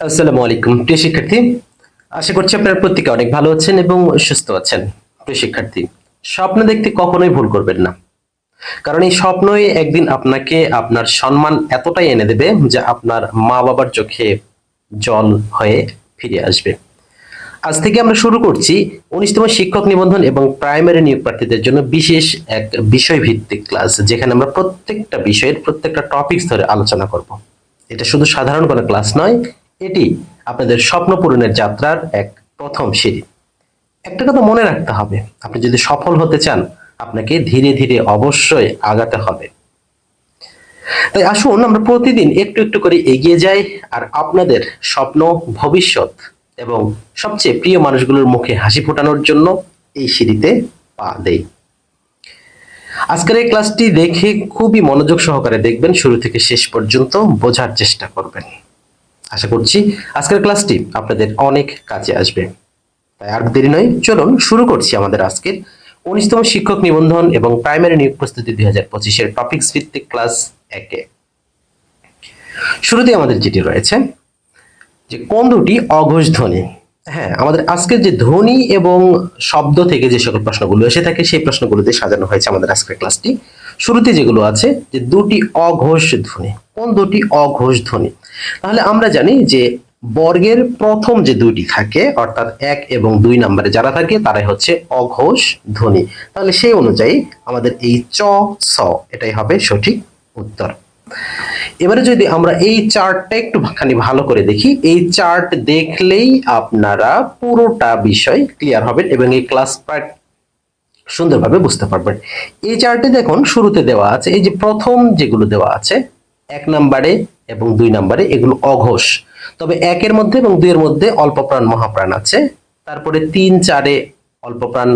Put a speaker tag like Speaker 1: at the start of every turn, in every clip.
Speaker 1: আসসালামু আলাইকুম। প্রিয় শিক্ষার্থী, আশা করছি আপনারা প্রত্যেকে অনেক ভালো আছেন এবং সুস্থ আছেন। প্রিয় শিক্ষার্থী, স্বপ্ন দেখতে কখনোই ভুল করবেন না। কারণ এই স্বপ্নই একদিন আপনাকে আপনার সম্মান এতটাই এনে দেবে যে আপনার মা বাবার চোখে জল হয়ে ফিরে আসবে। আজ থেকে আমরা শুরু করছি উনিশতম শিক্ষক নিবন্ধন এবং প্রাইমারি নিয়োগ প্রার্থীদের জন্য বিশেষ এক বিষয় ভিত্তিক ক্লাস, যেখানে আমরা প্রত্যেকটা বিষয়ের প্রত্যেকটা টপিকস ধরে আলোচনা করব। এটা শুধু সাধারণ কোনো ক্লাস নয় এটি আপনাদের স্বপ্ন পূরণের যাত্রার এক প্রথম সিঁড়ি। একটা কথা মনে রাখতে হবে, আপনি যদি সফল হতে চান, আপনাকে ধীরে ধীরে অবশ্যই আগাতে হবে। তাই আসুন, আমরা প্রতিদিন একটু একটু করে এগিয়ে যাই আর আপনাদের স্বপ্ন, ভবিষ্যৎ এবং সবচেয়ে প্রিয় মানুষগুলোর মুখে হাসি ফোটানোর জন্য এই সিঁড়িতে পা দেই। আজকের এই ক্লাসটি দেখে খুবই মনোযোগ সহকারে দেখবেন, শুরু থেকে শেষ পর্যন্ত বোঝার চেষ্টা করবেন। আশা করছি আজকের ক্লাসটি আপনাদের অনেক কাজে আসবে। তাই আর দেরি নয়, চলুন শুরু করছি আমাদের আজকের উনিশতম শিক্ষক নিবন্ধন এবং প্রাইমারি নিয়োগ প্রস্তুতি দুই হাজার পঁচিশের টপিক্স ভিত্তিক ক্লাস একে শুরুতে আমাদের যেটি রয়েছে, যে কোন দুটি অঘোষ ধ্বনি? হ্যাঁ আমাদের আজকের যে ধ্বনি এবং শব্দ থেকে যে সকল প্রশ্নগুলো এসে থাকে, সেই প্রশ্নগুলোতে সাজানো হয়েছে আমাদের আজকের ক্লাসটি শুরুতে যেগুলো আছে, যে দুটি অঘোষ ধ্বনি। কোন দুটি অঘোষ ধ্বনি? তাহলে আমরা জানি যে বর্গের প্রথম যে দুইটি থাকে, অর্থাৎ এক এবং দুই নম্বরে যারা থাকে, তারাই হচ্ছে অঘোষ ধ্বনি। তাহলে সেই অনুযায়ী আমাদের এই চ, স, এটাই হবে সঠিক উত্তর। এবারে যদি আমরা এই চার্টটা একটু খানি ভালো করে দেখি, এই চার্ট দেখলেই আপনারা পুরোটা বিষয় ক্লিয়ার হবেন এবং এই ক্লাস সুন্দরভাবে বুঝতে পারবেন। এই চার্টে দেখুন, শুরুতে দেওয়া আছে, এই যে প্রথম যেগুলো দেওয়া আছে, এক নম্বরে এবং দুই নম্বরে এগুলো অঘোষ। তবে একের মধ্যে এবং দুইয়ের মধ্যে অল্প প্রাণ মহাপ্রাণ আছে। তারপরে তিন, চারে অল্প প্রাণ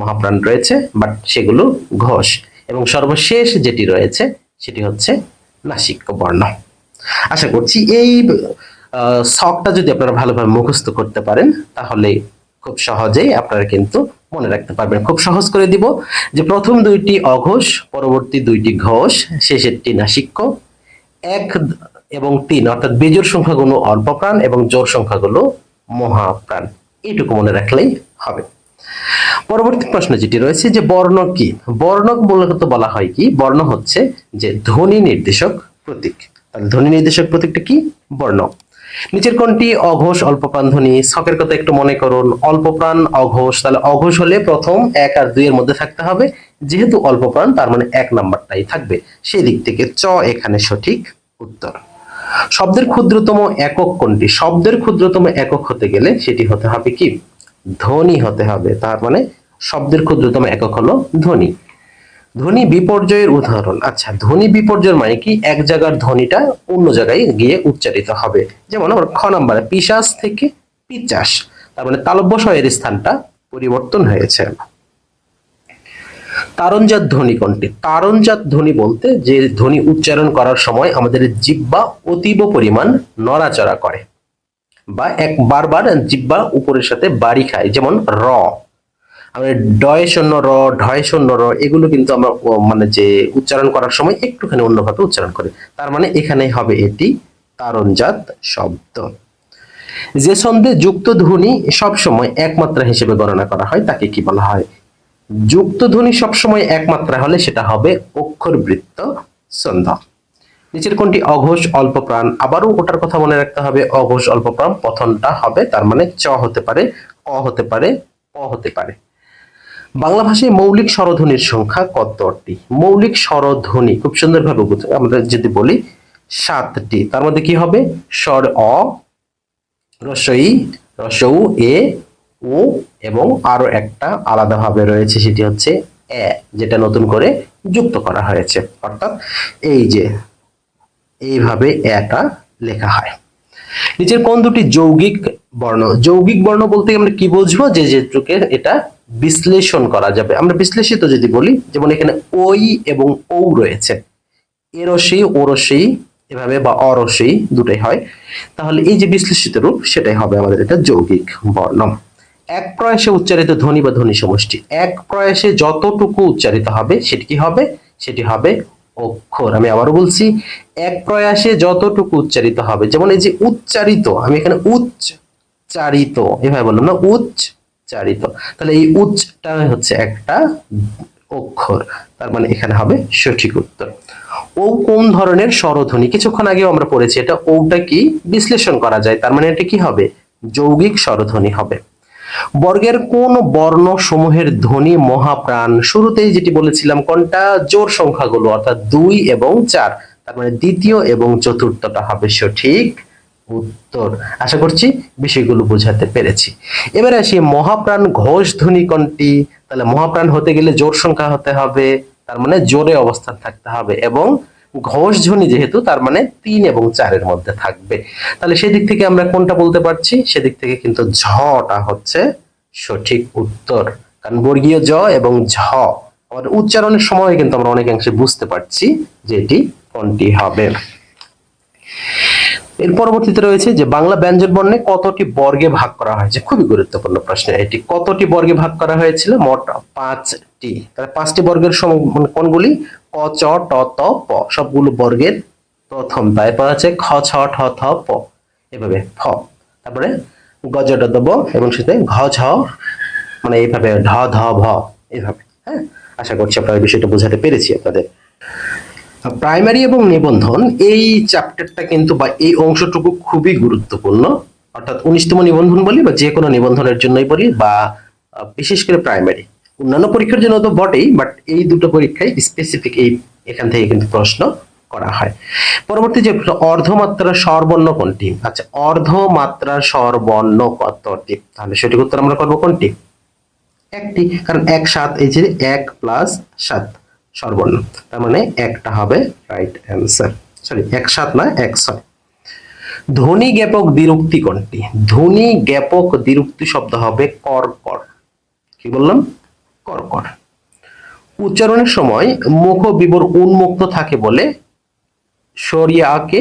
Speaker 1: মহাপ্রাণ রয়েছে বাট সেগুলো ঘোষ। এবং সর্বশেষ যেটি রয়েছে, সেটি হচ্ছে নাসিক্য বর্ণ। আশা করছি এই শখটা যদি আপনারা ভালোভাবে মুখস্থ করতে পারেন, তাহলে খুব সহজেই আপনারা কিন্তু মনে রাখতে পারবেন। খুব সহজ করে দিব যে প্রথম দুইটি অঘোষ, পরবর্তী দুইটি ঘোষ শেষেরটি নাসিক্য এক এবং তিন, অর্থাৎ বেজোর সংখ্যাগুলো অল্প প্রাণ এবং জোর সংখ্যাগুলো মহাপ্রাণ। এইটুকু মনে রাখলেই হবে। পরবর্তী প্রশ্ন যেটি রয়েছে যে বর্ণ কি? বর্ণ মূলত বলা হয় কি? বর্ণ হচ্ছে যে ধ্বনি নির্দেশক প্রতীক। তাহলে ধ্বনি নির্দেশক প্রতীকটা কি? বর্ণ। নিচের কোনটি অঘোষ অল্প প্রাণ ধ্বনি শখের কথা একটু মনে করুন অল্প প্রাণ অঘোষ, তাহলে অঘোষ হলে প্রথম এক আর দুই এর মধ্যে থাকতে হবে। যেহেতু অল্প প্রাণ তার মানে এক নাম্বারটাই থাকবে। সেই দিক থেকে চ এখানে সঠিক উত্তর। শব্দের ক্ষুদ্রতম একক কোনটি শব্দের ক্ষুদ্রতম একক হতে গেলে সেটি হতে হবে কি? ধ্বনি হতে হবে। তার মানে শব্দের ক্ষুদ্রতম একক হলো ধ্বনি। ধ্বনি বিপর্যয়ের উদাহরণ। আচ্ছা ধ্বনি বিপর্যয় মানে কি? এক জায়গার ধ্বনিটা অন্য জায়গায় গিয়ে উচ্চারিত হবে। যেমন আমার খ নাম্বারে পিশাস থেকে পিচাস তার মানে তালব্য শয়ের স্থানটা পরিবর্তন হয়েছে। তারণজাত ধ্বনি কোনটি? তারণজাত ধ্বনি বলতে যে ধ্বনি উচ্চারণ করার সময় আমাদের জিব্বা অতীব পরিমাণ নড়াচড়া করে বা এক বারবার জিব্বা উপরের সাথে বাড়ি খায়, যেমন র। আমরা ডয় শূন্য র, ঢয় শূন্য র, এগুলো কিন্তু আমরা মানে যে উচ্চারণ করার সময় একটুখানি অন্যভাবে উচ্চারণ করি। তার মানে এখানে হবে এটি তারণজাত শব্দ। যে ছন্দে যুক্ত ধ্বনি সবসময় একমাত্রা হিসেবে গণনা করা হয়, তাকে কি বলা হয়? যুক্ত ধ্বনি সবসময় একমাত্রা হলে সেটা হবে অক্ষর বৃত্ত ছন্দ। নিচের কোনটি? অঘোষ, অল্প প্রাণ। আবারও ওটার কথা মনে রাখতে হবে, অঘোষ, অল্প প্রাণ। প্রথমটা হবে, তার মানে চ হতে পারে, ক হতে পারে, প হতে পারে। বাংলা ভাষায় মৌলিক স্বরধ্বনির সংখ্যা কতটি? মৌলিক স্বরধ্বনি, খুব সুন্দরভাবে আমরা যদি বলি, সাতটি। তার মধ্যে কি হবে? স্বর, অ, রসই, রসৌ, এ ও এবং আরও একটা আলাদাভাবে রয়েছে, সেটি হচ্ছে এ, যেটা নতুন করে যুক্ত করা হয়েছে। অর্থাৎ এই যে এইভাবে এটা লেখা হয়। নিচের কোন দুটি যৌগিক বর্ণ, যৌগিক বর্ণ বলতে আমরা কি বুঝব? যে যেটুকে এটা বিশ্লেষণ করা যাবে। আমরা বিশ্লেষিত যদি বলি, যেমন এখানে ওই এবং ঔ রয়েছে। এরসি ওরসি এভাবে বা অরসি দুটাই হয়। তাহলে এই যে বিশ্লেষিত রূপ, সেটাই হবে আমাদের এটা যৌগিক বর্ণ। এক প্রয়াসে উচ্চারিত ধ্বনি বা ধ্বনি সমষ্টি। এক প্রয়াসে যতটুকু উচ্চারিত হবে, সেটি কি হবে? সেটি হবে অক্ষর। আমি আবারও বলছি, এক প্রয়াসে যতটুকু উচ্চারিত হবে, যেমন এই যে উচ্চারিত, আমি এখানে উচ্চারিত। এভাবে বললাম না, উচ্চারিত। তাহলে এই উচ্চটা হচ্ছে একটা অক্ষর। তার মানে এখানে হবে সঠিক উত্তর। ও কোন ধরনের স্বরধ্বনি? কিছুক্ষণ আগেও আমরা পড়েছি, এটা ওটা কি? বিশ্লেষণ করা যায়। তার মানে এটা কি হবে? যৌগিক স্বরধ্বনি হবে। বর্গের কোন বর্ণ সমূহের ধ্বনি মহাপ্রাণ? শুরুতেই যেটি বলেছিলাম, কোনটা? জোর সংখ্যাগুলো, অর্থাৎ দুই এবং চার। তার মানে দ্বিতীয় এবং চতুর্থটা হবে সঠিক উত্তর। আশা করছি বিষয়গুলো বোঝাতে পেরেছি। এবারে আসি মহাপ্রাণ ঘোষ ধ্বনি কোনটি তাহলে মহাপ্রাণ হতে গেলে জোর সংখ্যা হতে হবে, তার মানে জোরে অবস্থান থাকতে হবে এবং ঘোষ ধ্বনি যেহেতু তার মানে তিন এবং চারের মধ্যে থাকবে। তাহলে সেদিক থেকে আমরা কোনটা বলতে পারছি? সেদিক থেকে কিন্তু ঝটা হচ্ছে সঠিক উত্তর। কারণ বর্গীয় জ এবং ঝ, আমাদের উচ্চারণের সময় কিন্তু আমরা অনেকাংশে বুঝতে পারছি যে এটি কোনটি হবে। এর পরবর্তীতে রয়েছে যে বাংলা ব্যঞ্জন বর্ণে কতটি বর্গে ভাগ করা হয়েছে খুবই গুরুত্বপূর্ণ প্রশ্ন এটি। কতটি বর্গে ভাগ করা হয়েছিল? মোট পাঁচটি। তাহলে পাঁচটি বর্গের মানে কোনগুলি? ক, চ, ট, ত, প। সবগুলো বর্গের প্রথম তারপর আছে। খ, ছ, ঠ, থ, প। এভাবে ফ তারপরে গজ ড দ ব এবং সাথে ঘ, ঝ মানে এইভাবে ঢ, ধ, ভ এইভাবে হ্যাঁ? আশা করছি আপনারা বিষয়টা বোঝাতে পেরেছি আপনাদের। প্রাইমারি এবং নিবন্ধন এই চ্যাপ্টারটা কিন্তু বা এই অংশটুকু খুবই গুরুত্বপূর্ণ। অর্থাৎ উনিশতম নিবন্ধন বলি বা যে কোনো নিবন্ধনের জন্যই বলি বা বিশেষ করে প্রাইমারি। অন্যান্য পরীক্ষার জন্য তো বটেই, বাট এই দুটো পরীক্ষায় স্পেসিফিক এই, এখান থেকে কিন্তু প্রশ্ন করা হয়। পরবর্তী যে অর্ধমাত্রার স্বরবর্ণ কোনটি? আচ্ছা অর্ধমাত্রার স্বরবর্ণ কতটি? তাহলে সঠিক উত্তর আমরা করব কোনটি? একটি, কারণ এক সাত, এই যে এক প্লাস সাত। সর্বর্ণ তার মানে একটা হবে রাইট অ্যান্সার সরি এক সাত না, এক ছয়। ধ্বনি জ্ঞাপক দ্বিরুক্তি কোনটি? ধ্বনি জ্ঞাপক দ্বিরুক্তি শব্দ হবে কর কর কি বললাম? কর কর উচ্চারণের সময় মুখ বিবর উন্মুক্ত থাকে বলে সরিয়াকে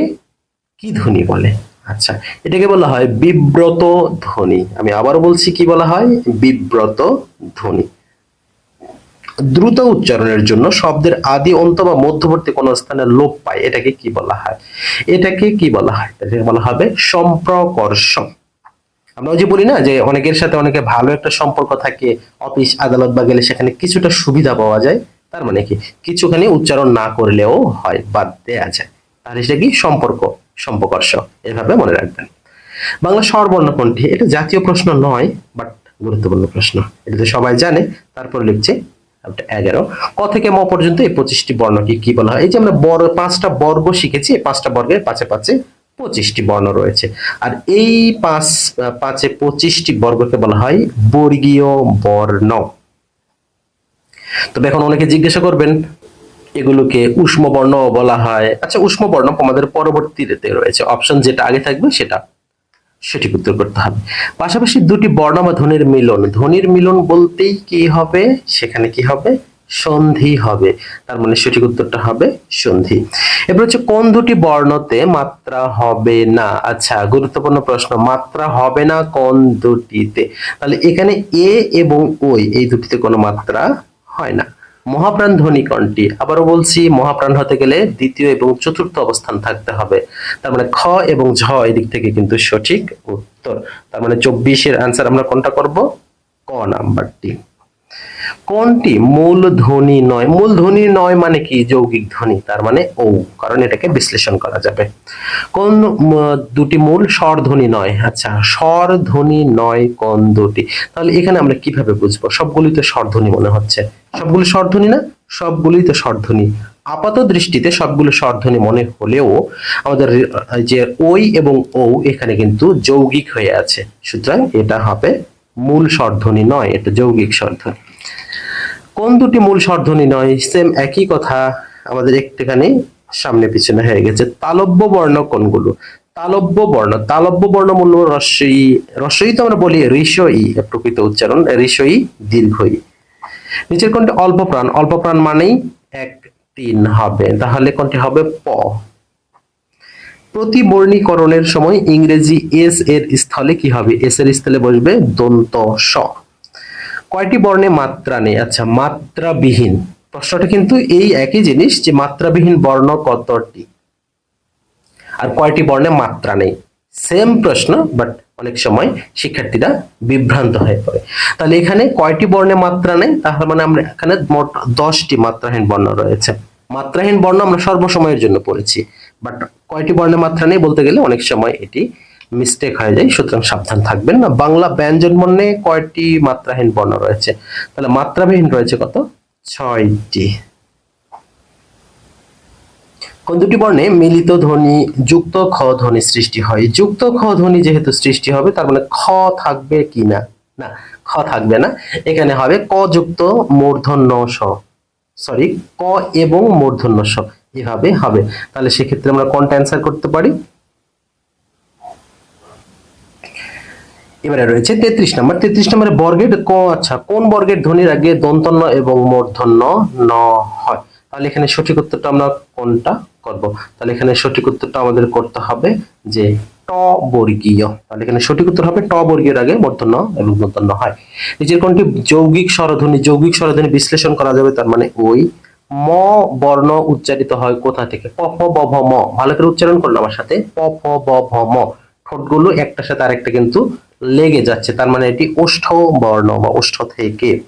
Speaker 1: কি ধ্বনি বলে? আচ্ছা এটাকে বলা হয় বিব্রত ধ্বনি। আমি আবার বলছি কি বলা হয়? বিব্রত ধ্বনি। দ্রুত উচ্চারণের জন্য শব্দের আদি অন্ত বা মধ্যবর্তী কোন স্থানে লোপ পায়, এটাকে কি বলা হয়? এটাকে কি বলা হয়? এটাকে বলা হবে সম্প্রকর্ষ আমরা যে বলি না যে অনেকের সাথে অনেকে ভালো একটা সম্পর্ক থাকে, অফিস, আদালত বা গেলে সেখানে কিছুটা সুবিধা পাওয়া যায়, তার মানে কি? কিছুখানি উচ্চারণ না করলেও হয়, বাদ দেয়া যায়। তাহলে সেটা কি? সম্পর্ক সম্পর্কর্ষ এভাবে মনে রাখবেন। বাংলা স্বরবর্ণ কোনটি এটা জাতীয় প্রশ্ন নয়, বাট গুরুত্বপূর্ণ প্রশ্ন। এটা তো সবাই জানে, তারপর লিখছে এগারো। ক থেকে ম পর্যন্ত এই পঁচিশটি বর্ণকে কি বলা হয়? এই যে আমরা বর্গ পাঁচটা বর্গ শিখেছি, এই পাঁচটা বর্গের পাঁচে পাঁচে পঁচিশটি বর্ণ রয়েছে। আর এই পাঁচ, পাঁচে পঁচিশটি বর্গকে বলা হয় বর্গীয় বর্ণ। তবে এখন অনেকে জিজ্ঞাসা করবেন, এগুলোকে উষ্ম বর্ণ বলা হয়। আচ্ছা উষ্ম বর্ণ আমাদের পরবর্তীতে রয়েছে। অপশন যেটা আগে থাকবে সেটা। সঠিক উত্তর করতে হবে। পাশাপাশি দুটি বর্ণ বা ধ্বনির মিলন। ধ্বনির মিলন বলতেই কি হবে? সেখানে কি হবে? সন্ধি হবে। তার মানে সঠিক উত্তরটা হবে সন্ধি। এবার হচ্ছে, কোন দুটি বর্ণতে মাত্রা হবে না? আচ্ছা গুরুত্বপূর্ণ প্রশ্ন, মাত্রা হবে না কোন দুটিতে? তাহলে এখানে এ এবং ওই, এই দুটিতে কোনো মাত্রা হয় না। মহাপ্রাণ ধ্বনি কোনটি আবারও বলছি, মহাপ্রাণ হতে গেলে দ্বিতীয় এবং চতুর্থ অবস্থান থাকতে হবে। তার মানে খ এবং ঝ এদিক থেকে কিন্তু সঠিক উত্তর। তার মানে চব্বিশের আনসার আমরা কোনটা করব? ক নাম্বারটি। কোনটি? মূল ধ্বনি নয়। মূল ধ্বনি নয় মানে কি? যৌগিক ধ্বনি, তার মানে ও কারণ এটাকে বিশ্লেষণ করা যাবে। কোন দুটি মূল? স্বর ধ্বনি নয়। আচ্ছা স্বর ধ্বনি নয়, কোন দুটি? তাহলে এখানে আমরা কীভাবে বুঝব? সবগুলোই তো স্বরধ্বনি মনে হচ্ছে। সবগুলো স্বরধ্বনি না? সবগুলোই তো স্বরধ্বনি আপাত দৃষ্টিতে সবগুলো স্বরধ্বনি মনে হলেও আমাদের যে ওই এবং ও এখানে কিন্তু যৌগিক হয়ে আছে। সুতরাং এটা হবে মূল স্বরধ্বনি নয়, এটা যৌগিক স্বরধ্বনি কোন দুটি মূল স্বরধ্বনি নয়? সেম একই কথা আমাদের একটুখানি সামনে পিছনে হয়ে গেছে। তালব্য বর্ণ কোনগুলো? তালব্য বর্ণ। তালব্য বর্ণ মূল রস্যই রস্যই তো আমরা বলি ঋষই প্রকৃত উচ্চারণ, ঋষই দীর্ঘই। নিচের কোনটি? অল্প প্রাণ অল্প প্রাণ মানেই এক তিন হবে। তাহলে কোনটি হবে? প। প্রতিবর্ণীকরণের সময় ইংরেজি এস এর স্থলে কি হবে? এস এর স্থলে বসবে দন্ত স। কয়টি বর্ণে মাত্রা নেই? আচ্ছা মাত্রাবিহীন। প্রশ্নটা কিন্তু এই একই জিনিস যে মাত্রাবিহীন বর্ণ কতটি? আর কয়টি বর্ণে মাত্রা নেই? সেম প্রশ্ন বাট অনেক সময় শিক্ষার্থীরা বিভ্রান্ত হয়ে পড়ে। তাহলে এখানে কয়টি বর্ণে মাত্রা নেই? তাহলে মানে আমরা এখানে মোট দশটি মাত্রাহীন বর্ণ রয়েছে। মাত্রাহীন বর্ণ আমরা সর্বসময়ের জন্য পড়েছি। বাট কয়টি বর্ণে মাত্রা নেই বলতে গেলে অনেক সময় এটি মিস্টেক হয়ে যায়, সুতরাং সাবধান থাকবেন না। বাংলা ব্যঞ্জন বর্ণে কয়টি মাত্রাহীন বর্ণ রয়েছে? তাহলে মাত্রাবিহীন রয়েছে কত? ছয়টি। কোন দুটি বর্ণে মিলিত ধ্বনি, যুক্ত খ ধ্বনি সৃষ্টি হয়? যুক্ত খ ধ্বনি যেহেতু সৃষ্টি হবে, তার মানে খ থাকবে কি না? না, খ থাকবে না। এখানে হবে ক যুক্ত মূর্ধন্য স সরি ক এবং মূর্ধন্য স এভাবে হবে। তাহলে সেক্ষেত্রে আমরা কোনটা অ্যান্সার করতে পারি। এবারে রয়েছে তেত্রিশ নম্বর। তেত্রিশ নম্বরে বর্গের ক আচ্ছা কোন বর্গের ধ্বনির আগে দন্তন্য এবং মূর্ধন্য ন হয়? তাহলে এখানে সঠিক উত্তরটা আমরা কোনটা করব? তাহলে এখানে সঠিক উত্তরটা আমাদের করতে হবে যে ট বর্গীয়। তাহলে এখানে সঠিক উত্তর হবে ট বর্গীয় আগে মূর্ধন্য এবং দন্তন্য হয়। নিচের কোনটি যৌগিক স্বরধ্বনি যৌগিক স্বরধ্বনি বিশ্লেষণ করা যাবে, তার মানে ওই ম বর্ণ উচ্চারিত হয় কোথা থেকে? প, ফ, ব, ভ, ম। ভালো করে উচ্চারণ করল আমার সাথে? প, ফ, ব, ভ, ম। ঠোঁটগুলো একটার সাথে আরেকটা কিন্তু লেগে যাচ্ছে, তার মানে এটি ওষ্ঠ বর্ণ বা ওষ্ঠ থেকে।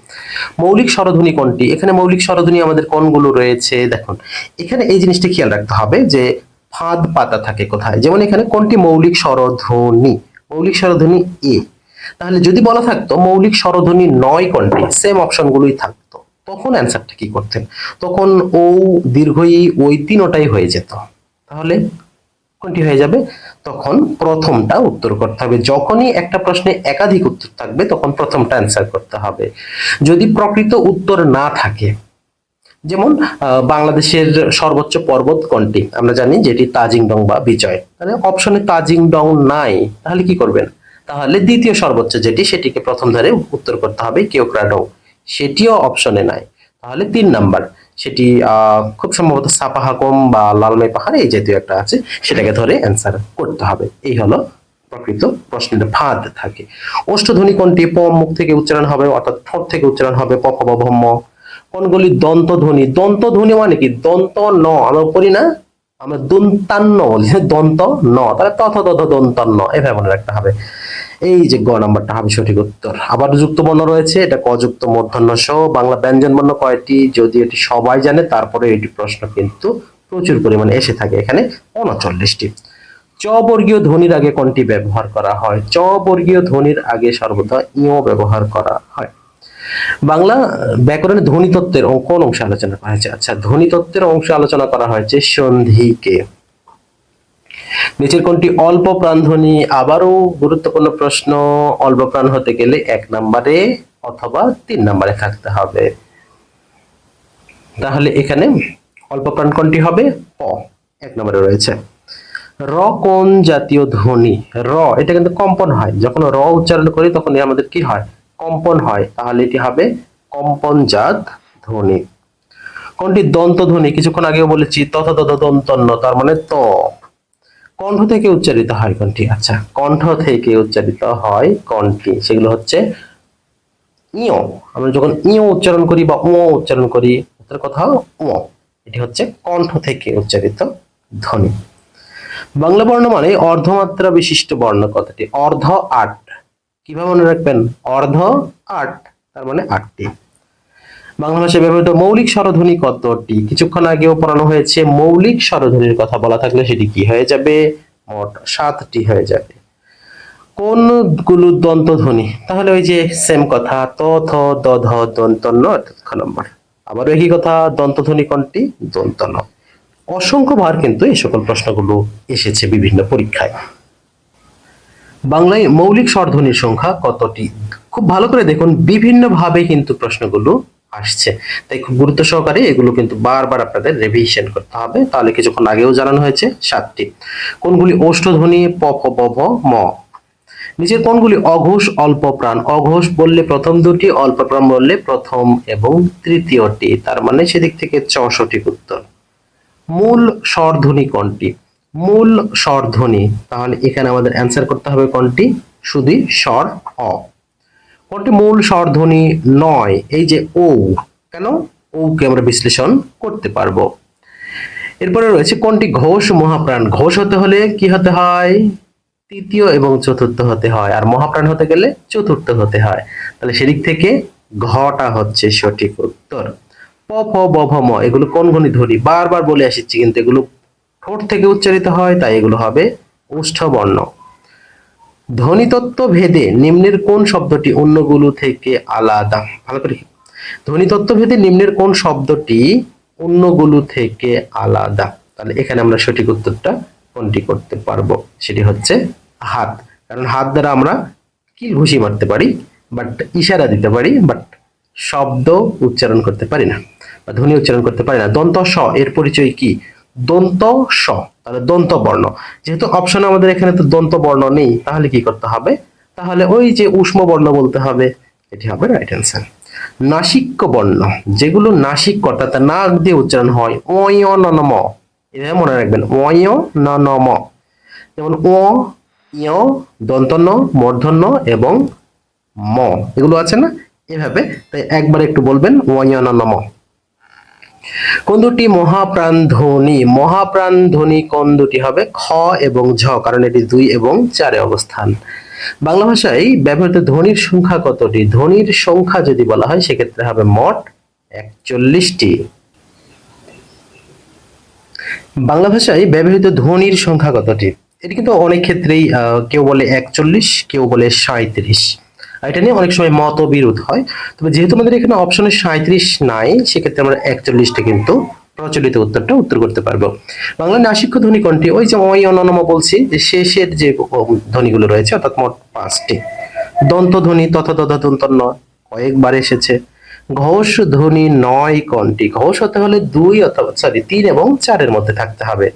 Speaker 1: মৌলিক স্বরধ্বনি কোনটি? এখানে মৌলিক স্বরধ্বনি আমাদের কোনগুলো রয়েছে? দেখুন, এখানে এই জিনিসটা খেয়াল রাখতে হবে যে ফাঁদ পাতা থাকে কোথায়? যেমন এখানে কোনটি মৌলিক স্বরধ্বনি? মৌলিক স্বরধ্বনি এ। তাহলে যদি বলা থাকতো মৌলিক স্বরধ্বনি নয় কোনটি সেম অপশনগুলোই থাকতো। তখন অ্যান্সারটা কি করতেন? তখন ও দীর্ঘ ই ওই তিনোটাই হয়ে যেত। তাহলে কোনটি হয়ে যাবে? তখন প্রথমটা উত্তর করতে হবে। যখনই একটা প্রশ্নে একাধিক উত্তর থাকবে, তখন প্রথমটা অ্যান্সার করতে হবে। যদি প্রকৃত উত্তর না থাকে, যেমন বাংলাদেশের সর্বোচ্চ পর্বত কোনটি? আমরা জানি যেটি তাজিংডং বা বিজয়। তাহলে অপশনে তাজিংডং নাই, তাহলে কি করবেন? তাহলে দ্বিতীয় সর্বোচ্চ যেটি, সেটিকে প্রথম ধারে উত্তর করতে হবে কেওক্রাডং। সেটিও অপশনে নাই। তাহলে তিন নাম্বার, সেটি খুব সম্ভবত সাপাহাকম বা লালমাই পাহাড় এই জাতীয় একটা আছে, সেটাকে ধরে অ্যান্সার করতে হবে। এই হলো প্রকৃত প্রশ্নের ফাঁদ থাকে। অষ্টধ্বনি কোনটি? প, মুখ থেকে উচ্চারণ হবে, অর্থাৎ ঠোঁট থেকে উচ্চারণ হবে, প ব, ভ, ম। কোনগুলি দন্ত ধ্বনি দন্ত ধ্বনি মানে কি? দন্ত ন, আমরা পড়ি না, আমরা দন্তান্ন বলি। দন্ত ন, তাহলে তথ তথ দন্তান্ন, এভাবে মনে রাখতে হবে। এই যে গ নাম্বারটা হবে সঠিক উত্তর। আবার যুক্ত বর্ণ রয়েছে, এটা ক যুক্ত মূর্ধন্য সহ। বাংলা ব্যঞ্জন বর্ণ কয়টি? যদি এটি সবাই জানে, তারপরে এটি প্রশ্ন কিন্তু প্রচুর পরিমাণে এসে থাকে এখানে উনচল্লিশটি। চ বর্গীয় ধ্বনির আগে কোনটি ব্যবহার করা হয়? চ বর্গীয় ধ্বনির আগে সর্বদা ইও ব্যবহার করা হয়। বাংলা ব্যাকরণের ধ্বনিতত্ত্বের কোন অংশে আলোচনা করা হয়েছে? আচ্ছা ধ্বনিতত্ত্বের অংশে আলোচনা করা হয়েছে সন্ধিকে। নিচের কোনটি অল্প প্রাণধ্বনি? আবারও গুরুত্বপূর্ণ প্রশ্ন, অল্প প্রাণ হতে গেলে এক নম্বরে অথবা তিন নম্বরে থাকতে হবে। তাহলে এখানে অল্প প্রাণ কোনটি হবে? প এক নম্বরে রয়েছে। র কোন জাতীয় ধ্বনি? র, এটা কিন্তু কম্পন হয়। যখন র উচ্চারণ করি, তখন আমাদের কি হয়? কম্পন হয়। তাহলে এটি হবে কম্পনজাত ধ্বনি। কোনটি দন্ত ধ্বনি কিছুক্ষণ আগেও বলেছি তথ তথ দন্তন্য তার মানে ত। কণ্ঠ থেকে উচ্চারিত হয় কোনটি? আচ্ছা কণ্ঠ থেকে উচ্চারিত হয় কোনটি? সেগুলো হচ্ছে ইয়। আমরা যখন ইয় উচ্চারণ করি বা ও উচ্চারণ করি তার কথা ও। এটি হচ্ছে কণ্ঠ থেকে উচ্চারিত ধ্বনি। বাংলা বর্ণ মানে অর্ধমাত্রা বিশিষ্ট বর্ণ কথাটি, অর্ধ আট। কীভাবে মনে রাখবেন? অর্ধ আট, তার মানে আটটি। বাংলা ভাষায় ব্যবহৃত মৌলিক স্বরধ্বনি কতটি? কিছুক্ষণ আগেও পড়ানো হয়েছে, মৌলিক স্বরধ্বনির কথা বলা থাকলে সেটি কি হয়ে যাবে? মোট সাতটি হয়ে যাবে। কোনগুলো দন্ত ধ্বনি তাহলে ওই যে সেম কথা, ত, থ, দ, ধ, দন্ত, ন নম্বর। আবার একই কথা দন্ত ধ্বনি কোনটি? দন্ত, ন। অসংখ্যবার কিন্তু এই সকল প্রশ্নগুলো এসেছে বিভিন্ন পরীক্ষায়। বাংলায় মৌলিক স্বরধ্বনির সংখ্যা কতটি? খুব ভালো করে দেখুন বিভিন্ন ভাবে কিন্তু প্রশ্নগুলো আসছে। তাই খুব গুরুত্ব সহকারে এগুলো কিন্তু বারবার আপনাদের রিভিশন করতে হবে। তাহলে কিছুক্ষণ আগেও জানানো হয়েছে সাতটি। কোনগুলি ওষ্ঠধ্বনি, প ব, ভ, ম? নিচের কোনগুলি অঘোষ, অল্প প্রাণ? অঘোষ বললে প্রথম দুটি, অল্প প্রাণ বললে প্রথম এবং তৃতীয়টি। তার মানে সেদিক থেকে চ সঠিক উত্তর। মূল স্বরধ্বনি কোনটি? মূল স্বরধ্বনি। তাহলে এখানে আমাদের অ্যান্সার করতে হবে কোনটি? শুধু স্বর, অ। কোনটি মূল স্বরধ্বনি নয়, এই যে ও কেন? ওকে আমরা বিশ্লেষণ করতে পারব। এরপরে রয়েছে কোনটি? ঘোষ, মহাপ্রাণ। ঘোষ হতে হলে কি হতে হয়? তৃতীয় এবং চতুর্থ হতে হয়। আর মহাপ্রাণ হতে গেলে চতুর্থ হতে হয়। তাহলে সেদিক থেকে ঘটা হচ্ছে সঠিক উত্তর। প, ফ, ব, ভ, ম, এগুলো কোন গণি ধরি? বারবার বলে আসছি কিন্তু এগুলো ঠোঁট থেকে উচ্চারিত হয়, তাই এগুলো হবে ওষ্ঠ বর্ণ ধ্বনিতত্ত্ব ভেদে নিম্নের কোন শব্দটি অন্যগুলো থেকে আলাদা? ভালো করে ধ্বনিতত্ত্ব ভেদে নিম্নের কোন শব্দটি অন্যগুলো থেকে আলাদা? তাহলে এখানে আমরা সঠিক উত্তরটা কোনটি করতে পারব? সেটি হচ্ছে হাত। কারণ হাত দ্বারা আমরা কি ঘুষি মারতে পারি? বাট ইশারা দিতে পারি, বাট শব্দ উচ্চারণ করতে পারি না বা ধ্বনি উচ্চারণ করতে পারি না। দন্ত স এর পরিচয় কি? দন্ত স তাহলে দন্ত বর্ণ যেহেতু অপশন আমাদের এখানে তো দন্ত বর্ণ নেই, তাহলে কি করতে হবে? তাহলে ওই যে উষ্ম বর্ণ বলতে হবে, এটি হবে রাইট অ্যান্সার নাসিক্য বর্ণ যেগুলো নাসিক অর্থাৎ নাক দিয়ে উচ্চারণ হয় অয় ন ন ম এভাবে মনে রাখবেন অয় ন ন ম যেমন ও ইয় দন্তন্য, মূর্ধন্য এবং ম। এগুলো আছে না? এভাবে, তাই একবার একটু বলবেন অয় ন ন ম কোন দুটি মহাপ্রাণ ধ্বনি? মহাপ্রাণ ধ্বনি কোন দুটি হবে? খ এবং ঝ, কারণ এটি দুই এবং চারে অবস্থান। বাংলা ভাষায় ব্যবহৃত ধ্বনির সংখ্যা কতটি? ধ্বনির সংখ্যা যদি বলা হয়, সেক্ষেত্রে হবে মোট একচল্লিশটি। বাংলা ভাষায় ব্যবহৃত ধ্বনির সংখ্যা কতটি? এটি কিন্তু অনেক ক্ষেত্রেই কেউ বলে একচল্লিশ, কেউ বলে সাঁত্রিশ এটা নিয়ে অনেক সময় মত বিরোধ হয়। তবে যেহেতু আমাদের এখানে অপশনে সাঁত্রিশ নাই, সেক্ষেত্রে আমরা একচল্লিশটা কিন্তু প্রচলিত উত্তরটা উত্তর করতে পারব। বাংলা নাসিক্য ধ্বনি কোনটি? ওই যে ওই অননম বলছি, যে শেষের যে ধ্বনিগুলো রয়েছে, অর্থাৎ মোট পাঁচটি। দন্ত ধ্বনি, তথা তথা দন্ত নয়, কয়েকবার এসেছে। ঘোষ ধ্বনি নয় কোনটি? ঘোষ হতে হলে দুই অথবা সরি তিন এবং চারের মধ্যে থাকতে হবে।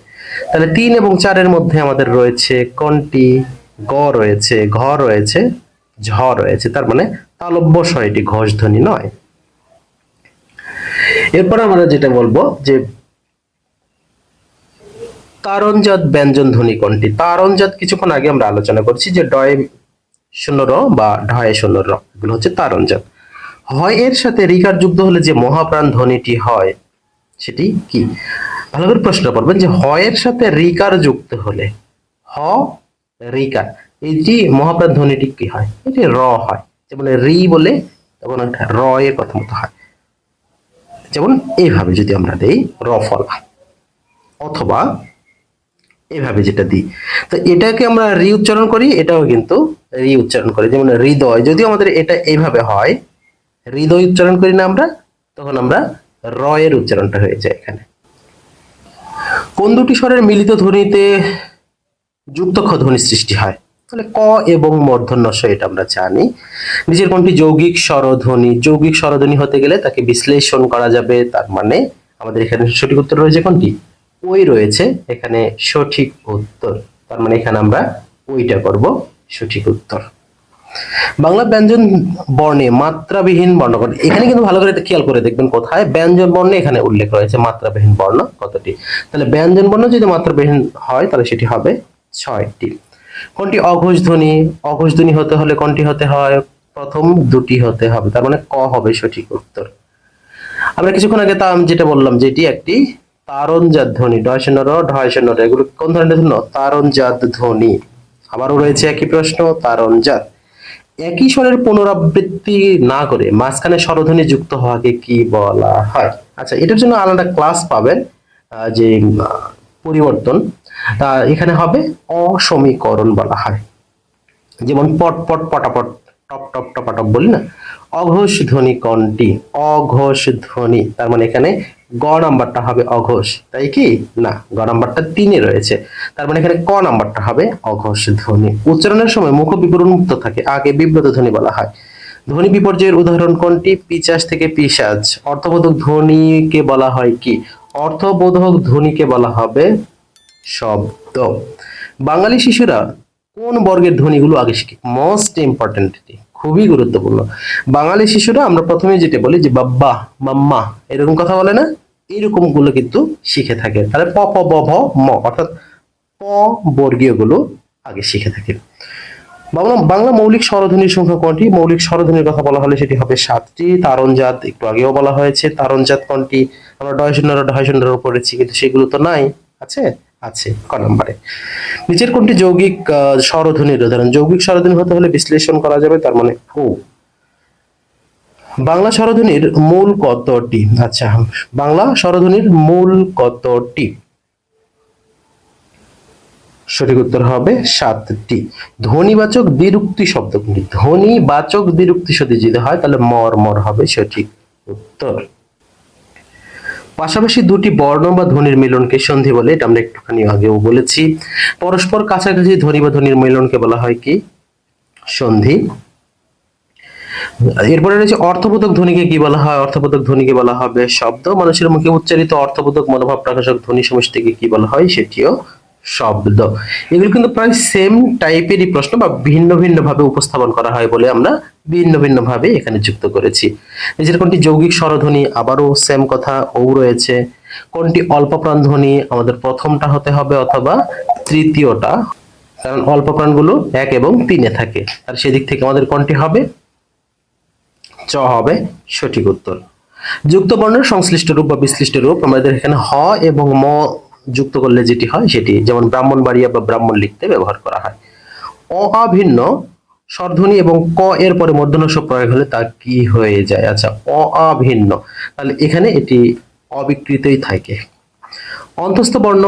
Speaker 1: তাহলে তিন এবং চারের মধ্যে আমাদের রয়েছে কোনটি? গ রয়েছে, ঘ রয়েছে ঝ রয়েছে, তার মানে তালব্য স্বর, এটি ঘোষ ধ্বনি নয়। এরপর আমরা যেটা বলব যে তারণজাত ব্যঞ্জন ধ্বনি কোনটি? তারণজাত কিছুক্ষণ আগে আমরা আলোচনা করছি যে ডয়ে শূন্য র বা ঢয়ে শূন্য র এগুলো হচ্ছে তারণজাত। হয় এর সাথে রিকার যুক্ত হলে যে মহাপ্রাণ ধ্বনিটি হয়, সেটি কি? ভালো করে প্রশ্ন করবেন যে হয়ের সাথে রিকার যুক্ত হলে, হ, রিকার। এইটি মহাপ্রাণ ধ্বনিটি কি হয়? এটি র হয়। যেমন রি বলে তখন র এর কথা মতো হয়। যেমন এইভাবে যদি আমরা দেই, র ফলা অথবা এভাবে যেটা দিই। তো এটাকে আমরা রি উচ্চারণ করি, এটাও কিন্তু রি উচ্চারণ করি। যেমন হৃদয় যদি আমাদের এটা এইভাবে হয়, হৃদয় উচ্চারণ করি না আমরা, তখন আমরা র এর উচ্চারণটা হয়ে যায় এখানে। কোন দুটি স্বরের মিলিত ধ্বনিতে যুক্তক্ষ ধ্বনি সৃষ্টি হয়? তাহলে ক এবং মূর্ধন্য স এটা আমরা জানি। নিজের কোনটি যৌগিক স্বরধ্বনি যৌগিক স্বরধ্বনি হতে গেলে তাকে বিশ্লেষণ করা যাবে, তার মানে আমাদের এখানে সঠিক উত্তর রয়েছে কোনটি? ওই রয়েছে, এখানে সঠিক উত্তর, তার মানে এখানে আমরা ওইটা করব, সঠিক উত্তর। বাংলা ব্যঞ্জন বর্ণে মাত্রাবিহীন বর্ণ কত? এখানে কিন্তু ভালো করে খেয়াল করে দেখবেন কোথায়? ব্যঞ্জন বর্ণে এখানে উল্লেখ রয়েছে মাত্রাবিহীন বর্ণ কতটি? তাহলে ব্যঞ্জন বর্ণ যদি মাত্রাবিহীন হয়, তাহলে সেটি হবে ছয়টি। কোনটি অঘোষ ধ্বনি? অঘোষ ধ্বনি হতে হলে কোনটি হতে হয়? প্রথম দুটি হতে হবে। তার মানে ক হবে সঠিক উত্তর। আমরা কিছুক্ষণ আগে তা যেটা বললাম যে এটি একটি তারণজাত ধ্বনি। ডয় শূন্য র শূন্য র এগুলো কোন ধরনের ধ্বনি? তারণজাত ধ্বনি। আবারও রয়েছে একই প্রশ্ন, তারণজাত। একই স্বরের পুনরাবৃত্তি না করে মাঝখানে স্বরধ্বনি যুক্ত হওয়াকে কি বলা হয়? আচ্ছা এটার জন্য আলাদা ক্লাস পাবেন যে পরিবর্তন। তা এখানে হবে অসমীকরণ বলা হয়। যেমন পট পট, পটাপট, টপ টপ, টপাটপ বলি না? অঘোষ ধ্বনি কোনটি অঘোষ ধ্বনি তার মানে এখানে গ নাম্বারটা হবে অঘোষ, তাই কি? না, গ নাম্বারটা তিনে রয়েছে। তার মানে এখানে ক নাম্বারটা হবে অঘোষ ধ্বনি উচ্চারণের সময় মুখ বিবরণ মুক্ত থাকে, আগে বিব্রত ধ্বনি বলা হয়। ধ্বনি বিপর্যয়ের উদাহরণ কোনটি? পিচাস থেকে পিসাজ। অর্থবোধক ধ্বনিকে বলা হয় কি? অর্থবোধক ধ্বনিকে বলা হবে শব্দ। বাঙালি শিশুরা কোন বর্গের ধ্বনিগুলো আগে শিখে? মোস্ট ইম্পর্টেন্ট খুবই গুরুত্বপূর্ণ। বাঙালি শিশুরা আমরা প্রথমে যেটা বলি যে বাব্বা, মাম্মা, এরকম কথা বলে না? এরকমগুলো কিন্তু শিখে থাকে। তাহলে প প, ব, ভ, ম, অর্থাৎ প বর্গীয়গুলো আগে শিখে থাকে। বাংলা বাংলা মৌলিক স্বরধ্বনির সংখ্যা কোনটি? মৌলিক স্বরধ্বনির কথা বলা হলে সেটি হবে সাতটি। তারণজাত একটু আগেও বলা হয়েছে। তারণজাত কোনটি? আমরা ডয় শূন্য ঢয় শূন্যের পড়েছি কিন্তু সেগুলো তো নাই। আছে? আছে ক নম্বরে। নিচের কোনটি যৌগিক স্বরধ্বনির উদাহরণ যৌগিক স্বরধ্বনি হতে হলে বিশ্লেষণ করা যাবে, তার মানে ও। বাংলা স্বরধ্বনির মূল কতটি? আচ্ছা বাংলা স্বরধ্বনির মূল কতটি? সঠিক উত্তর হবে সাতটি। ধ্বনিবাচক বিরুক্তি শব্দ ধ্বনিবাচক বিরুক্তি যদি যদি হয়, তাহলে মর মর হবে সঠিক উত্তর। পাশাপাশি দুটি বর্ণ বা ধ্বনির মিলনকে সন্ধি বলে, এটা আমরা একটুখানি আগেও বলেছি। পরস্পর কাছাকাছি ধ্বনি বা ধ্বনির মিলনকে বলা হয় কি? সন্ধি। এরপরে রয়েছে অর্থবোধক ধ্বনিকে কি বলা হয়? অর্থবোধক ধ্বনিকে বলা হবে শব্দ। মানুষের মুখে উচ্চারিত অর্থবোধক মনোভাব প্রকাশক ধ্বনি সমষ্টিকে কি বলা হয়? সেটিও শব্দ। এগুলো কিন্তু প্রায় সেম টাইপেরই প্রশ্ন বা ভিন্ন ভিন্ন ভাবে উপস্থাপন করা হয় বলে আমরা ভিন্ন ভিন্ন ভাবে এখানে যুক্ত করেছি। নিজের কোনটি যৌগিক স্বরধ্বনি, আবারও সেম কথা ও রয়েছে। কোনটি অল্প প্রাণধ্বনি আমাদের প্রথমটা হতে হবে অথবা তৃতীয়টা। কারণ অল্প প্রাণগুলো এক এবং তিনে থাকে। আর সেদিক থেকে আমাদের কোনটি হবে? চ হবে, সঠিক উত্তর। যুক্ত বর্ণের সংশ্লিষ্ট রূপ বা বিশ্লিষ্ট রূপ আমাদের এখানে হ এবং ম যুক্ত করলে যেটি হয় সেটি, যেমন ব্রাহ্মণবাড়িয়া বা ব্রাহ্মণ লিখতে ব্যবহার করা হয়। অ আভিন্ন স্বরধ্বনি এবং ক এর পরে মধ্যনস্য প্রয়োগ হলে তা কি হয়ে যায়? আচ্ছা অ তাহলে এখানে এটি অবিকৃতই থাকে। অন্তস্থ বর্ণ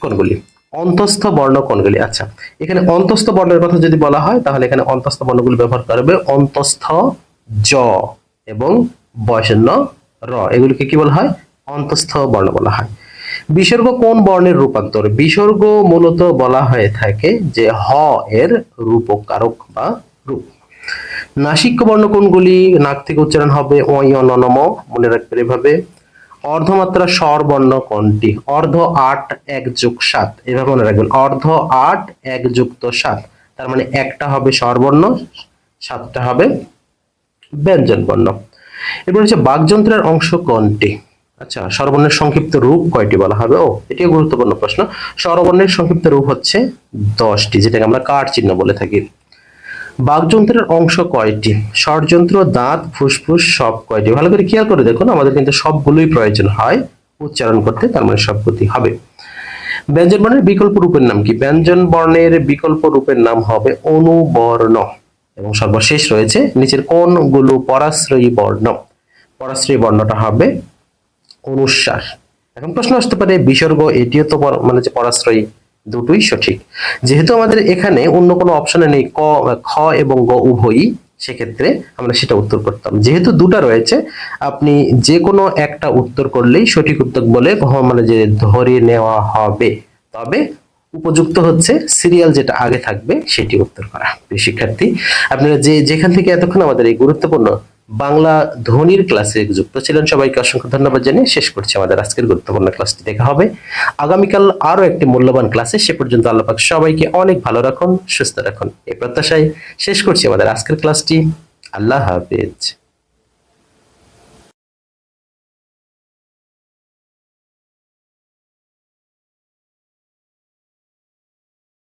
Speaker 1: কোনগুলি অন্তস্থ বর্ণ কোনগুলি আচ্ছা। এখানে অন্তস্থ বর্ণের কথা যদি বলা হয়, তাহলে এখানে অন্তস্থ বর্ণগুলি ব্যবহার করবে অন্তস্থ জ এবং বয়সন্য র। এগুলিকে কি বলা হয়? অন্তস্থ বর্ণ বলা হয়। বিসর্গ কোন বর্ণের রূপান্তর? বিসর্গ মূলত বলা হয়ে থাকে যে হ এর রূপকারক বা রূপ। নাসিক্য বর্ণ কোনগুলি? নাক থেকে উচ্চারণ হবে ওই অননম মনে রাখবেন এভাবে। অর্ধমাত্রা স্বর বর্ণ কোনটি? অর্ধ আট, এক যুগ সাত। এভাবে মনে রাখবেন। অর্ধ আট, এক যুক্ত সাত। তার মানে একটা হবে স্বরবর্ণ সাতটা হবে ব্যঞ্জন বর্ণ। এরপর হচ্ছে বাকযন্ত্রের অংশ কোনটি? আচ্ছা স্বরবর্ণের সংক্ষিপ্ত রূপ কয়টি বলা হবে? ও, এটিও গুরুত্বপূর্ণ প্রশ্ন। স্বরবর্ণের সংক্ষিপ্ত রূপ হচ্ছে দশটি, যেটাকে আমরা কাঠ চিহ্ন বলে থাকি। বাকযন্ত্রের অংশ কয়টি? ষড়যন্ত্র, দাঁত, ফুসফুস, সব কয়টি? ভালো করে খেয়াল করে দেখুন, আমাদের কিন্তু সবগুলোই প্রয়োজন হয় উচ্চারণ করতে, তার মানে সবগুলি হবে। ব্যঞ্জন বর্ণের বিকল্প রূপের নাম কি? ব্যঞ্জন বর্ণের বিকল্প রূপের নাম হবে অনুবর্ণ, এবং সর্বশেষ রয়েছে নিচের কোনগুলো পরাশ্রয়ী বর্ণ? পরাশ্রয়ী বর্ণটা হবে অনুস্বার এখন প্রশ্ন আসতে পারে, বিসর্গ এটিও তো মানে যে পরাশ্রয়ী, দুটোই সঠিক। যেহেতু আমাদের এখানে অন্য কোনো অপশনে নেই ক, খ এবং গ উভয়ই, সেক্ষেত্রে আমরা সেটা উত্তর করতাম। যেহেতু দুটা রয়েছে, আপনি যে কোনো একটা উত্তর করলেই সঠিক উত্তর বলে মানে যে ধরে নেওয়া হবে। তবে উপযুক্ত হচ্ছে সিরিয়াল যেটা আগে থাকবে, সেটি উত্তর করা। শিক্ষার্থী, আপনারা যে যেখান থেকে এতক্ষণ আমাদের এই গুরুত্বপূর্ণ বাংলা ধ্বনির ক্লাসে যুক্ত ছিলেন। সবাইকে অসংখ্য ধন্যবাদ জানিয়ে শেষ করছি আমাদের আজকের গুরুত্বপূর্ণ ক্লাসটি। দেখা হবে আগামীকাল আরও একটি মূল্যবান ক্লাসে। সে পর্যন্ত আল্লাপাক সবাইকে অনেক ভালো রাখুন, সুস্থ রাখুন। এই প্রত্যাশায় শেষ করছি আমাদের আজকের ক্লাসটি। আল্লাহ হাফেজ।